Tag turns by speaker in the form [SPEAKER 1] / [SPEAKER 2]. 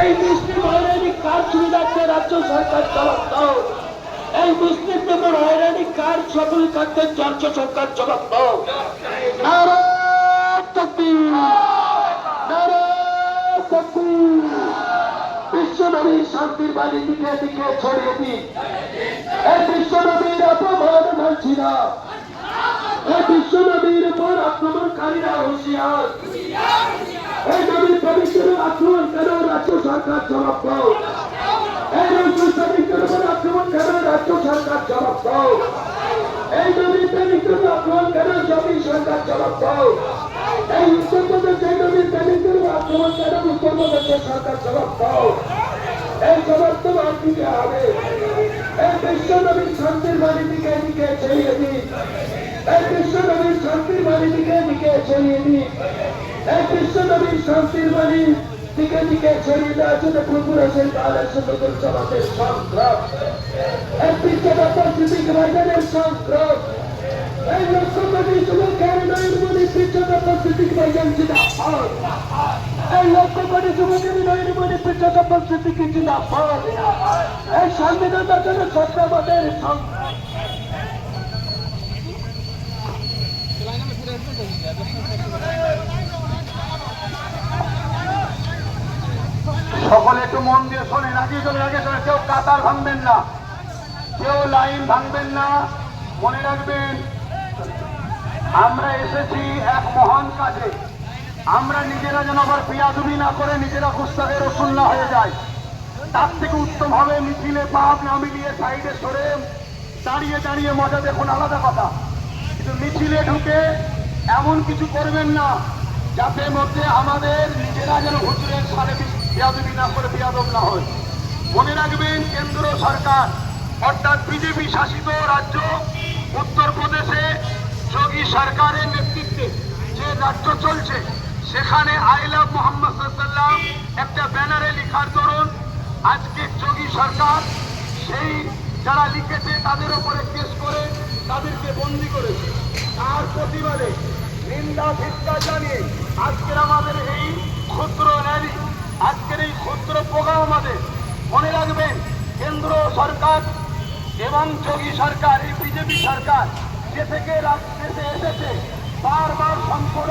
[SPEAKER 1] এই মুসলিম হয়রানি কার সুবিধার্থে রাজ্য সরকার জবাব দাও। এই মুসলিমদের উপর হয়রানি কার সকল কার্যের রাজ্য সরকার জবাব দাও। বিশ্বনবীর শান্তির বাণী দিকে দিকে ছড়িয়ে দিন। এই বিশ্বনবীর অপমান মানছি না। এই বিশ্বনবীর উপর আক্রমণকারীরা হুঁশিয়ার। এই নবীর পবিত্র আক্রমণ কেন রাজ্য সরকার জবাব দাও। এই নবীর পবিত্র উপর আক্রমণ কেন রাজ্য সরকার জবাব দাও। এই নবীর পবিত্র আক্রমণ কেন জমি সরকার জবাব দাও। এই উত্তরপ্রদেশ এই নবীর পবিত্র আক্রমণ কেন উত্তরপ্রদেশের সরকার জবাব দাও। এই জবাব তোমার দিকে হবে এই বিশ্ব নবীর শান্তির বাণী দিকে দিকে ছড়িয়ে দিন। এই বিশ্ব নবীর শান্তির বাণী দিকে দিকে ছড়িয়ে দিন। এই বিশ্ব নবীর শান্তির বাণী দিকে দিকে ছড়িয়ে দেওয়ার জন্য পুরপুরেশের কালের সুন্দর সমাজের সংগ্রাম। এই বিশ্বনাথ সিদ্দিক ভাইজানের সংগ্রাম। এই লক্ষ্য কোটি যুবকের নৈর্মণি বিশ্বনাথ সিদ্দিক ভাইজান জিন্দাবাদ। এই সংবিধান বাঁচানোর সত্যাবাদের সংগ্রাম।
[SPEAKER 2] সকলে একটু মন দিয়ে শোনেন, আগে চলে আগে চলে কেউ কাতার ভাঙবেন না, কেউ লাইন ভাঙবেন না, মনে রাখবেন, আমরা এসেছি এক মহান কাজে। আমরা নিজেরা যেন আবার পিয়াদুবি না করে নিজেরা গুস্তাদের রসুল না হয়ে যায় তার থেকে উত্তম হবে মিছিলে পাপ না মিলিয়ে সাইডে সরে দাঁড়িয়ে দাঁড়িয়ে মজা দেখুন, আলাদা কথা। কিন্তু মিছিলে ঢুকে এমন কিছু করবেন না, যাতে মধ্যে আমাদের নিজেরা যেন হুজুরের সালে বিয়াদবি না করে বিয়াদব না হয়। মনে রাখবেন, কেন্দ্র সরকার, অর্থাৎ বিজেপি শাসিত রাজ্য, উত্তরপ্রদেশে যোগী সরকারের নেতৃত্বে যে রাজ্য চলছে, সেখানে আই লাভ মোহাম্মদ একটা ব্যানারে লিখার দরুন, আজকে যোগী সরকার সেই যারা লিখেছে তাদের উপরে কেস করে, তাদেরকে বন্দি করেছে। তার প্রতিবাদে নিন্দা, ভিক্ষা জানিয়ে আজকের আমাদের এই ক্ষুদ্র র্যালি আজকের এই ক্ষুদ্র প্রোগ্রাম আমাদের মনে রাখবেন, কেন্দ্র সরকার এবং যোগী সরকার, এই বিজেপি সরকার যে থেকে রাজ্যে এসেছে, বারবার সংকট